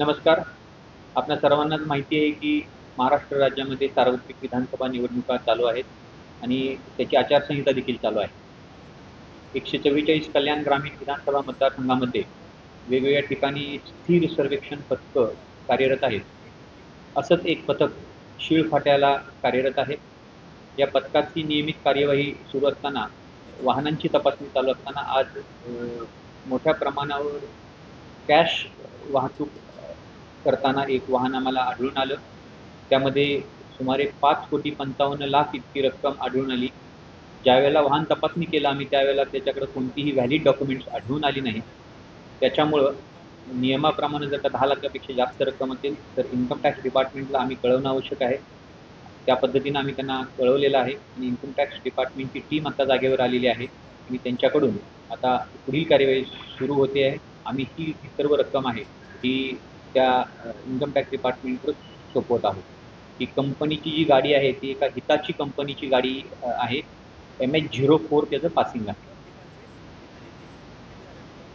नमस्कार. आपल्या सर्वांनाच माहिती आहे की महाराष्ट्र राज्यामध्ये सार्वत्रिक विधानसभा निवडणुका चालू आहेत आणि त्याची आचारसंहिता देखील चालू आहे. एकशे चव्वेचाळीस कल्याण ग्रामीण विधानसभा मतदारसंघामध्ये वेगवेगळ्या ठिकाणी स्थिर सर्वेक्षण पथकं कार्यरत आहेत. असंच एक पथक शीळफाट्याला कार्यरत आहे. या पथकाची नियमित कार्यवाही सुरू असताना वाहनांची तपासणी चालू असताना आज मोठ्या प्रमाणावर कॅश वाहतूक करताना एक वाहन आम्हाला आढळून आलं. त्यामध्ये सुमारे पाच कोटी पंचावन्न लाख इतकी रक्कम आढळून आली. ज्यावेळेला वाहन तपासणी केलं आम्ही त्यावेळेला त्याच्याकडे कोणतीही व्हॅलिड डॉक्युमेंट्स आढळून आली नाही त्याच्यामुळं नियमाप्रमाणे जर का दहा लाखापेक्षा जास्त रक्कम असेल तर इन्कम टॅक्स डिपार्टमेंटला आम्ही कळवणं आवश्यक आहे. त्या पद्धतीनं आम्ही त्यांना कळवलेलं आहे आणि इन्कम टॅक्स डिपार्टमेंटची टीम आता जागेवर आलेली आहे. आणि त्यांच्याकडून आता पुढील कार्यवाही सुरू होते आहे. आम्ही ही सर्व रक्कम आहे ही त्या इन्कम टॅक्स डिपार्टमेंटवर सोपवत आहोत. ही कंपनीची जी गाडी आहे ती एका हिताची कंपनीची गाडी आहे. एम एच झिरो फोर त्याचं पासिंग आहे